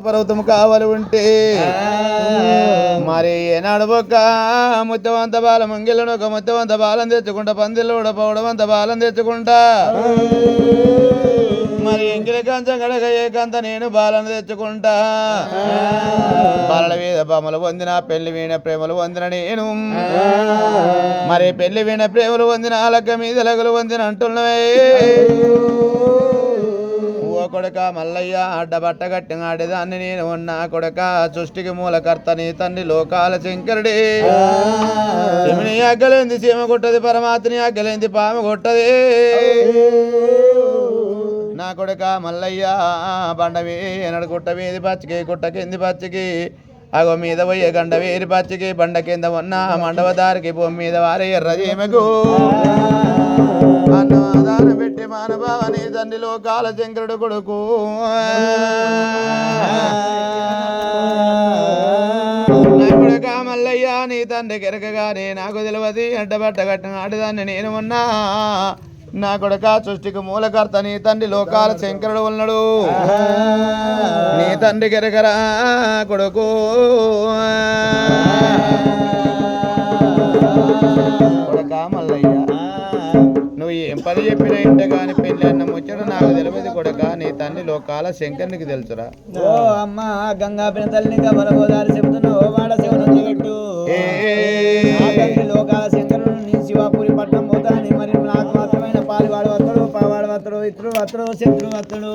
పర్వతం కావాలి ఉంటే. మరి ఏనాడు ఒక్క ముత్తవంత బాల ముంగిలను ఒక ముత్తవంత బాలం తెచ్చుకుంటా పందిళ్ళు కూడా పౌడవంత బాలం తెచ్చుకుంటా. మరి ఎంగిలి కంచం గడగ ఏకంత నేను బాలను తెచ్చుకుంటా. బాలల మీద బొమ్మలు పొందిన పెళ్ళి వీణ ప్రేమలు పొందిన నేను. మరి పెళ్ళి వీణ ప్రేమలు పొందిన అలక్క మీద లగలు పొందిన అంటున్నవే. కొడక మల్లయ్య అడ్డబట్ట కట్టిన ఆడేదాన్ని నేను ఉన్నా కొడక సృష్టికి మూలకర్తని తండ్రి లోకాల శంకరుడే. అగ్గలేంది సీమ కొట్టది పరమాత్మని అగ్గలేంది పాము కొట్టది. నా కొడక మల్లయ్య బండవి ఎనడు గుట్ట మీది పచ్చికి గుట్ట కింది పచ్చికి అగో మీద పోయే గండ వేరి పచ్చికి బండ కింద ఉన్న మండవ దారికి భూమి మీద వారే ఎర్ర చీమకు అన్నదానం పెట్టి మానభావని తండ్రి లోకాల శంకరుడు కొడుకు. కొడుకా మల్లయ్యా మల్లయ్య నీ తండ్రి కెరకగానే నాకు తెలియదు అడ్డబట్ట కట్టిన ఆడదాన్ని నేను ఉన్నా. నా కొడుక సృష్టికి మూలకర్త నీ తండ్రి లోకాల శంకరుడు ఉన్నాడు. నీ తండ్రి కెరకరా కొడుకు. పని చెప్పినా ఇంట కానీ పెళ్ళి అన్న ముచ్చట నాకు తెలియదు కొడుక నీ తండ్రి లోకాల శంకరునికి తెలుసురా. ఓ అమ్మ గంగా పిన తల్లిని కమల గోదావరి చెబుతున్నా ఓ వాడ శివనంద పెట్టు ఏ. ఆ తల్లి లోకాల శంకరుడు నీ శివాపురి పట్నం పోతాని. మరి నాకు మాత్రమైన పాలు వాడు వత్తడు పావాడు వత్తడు ఇతడు వత్తడు శత్రుడు వత్తడు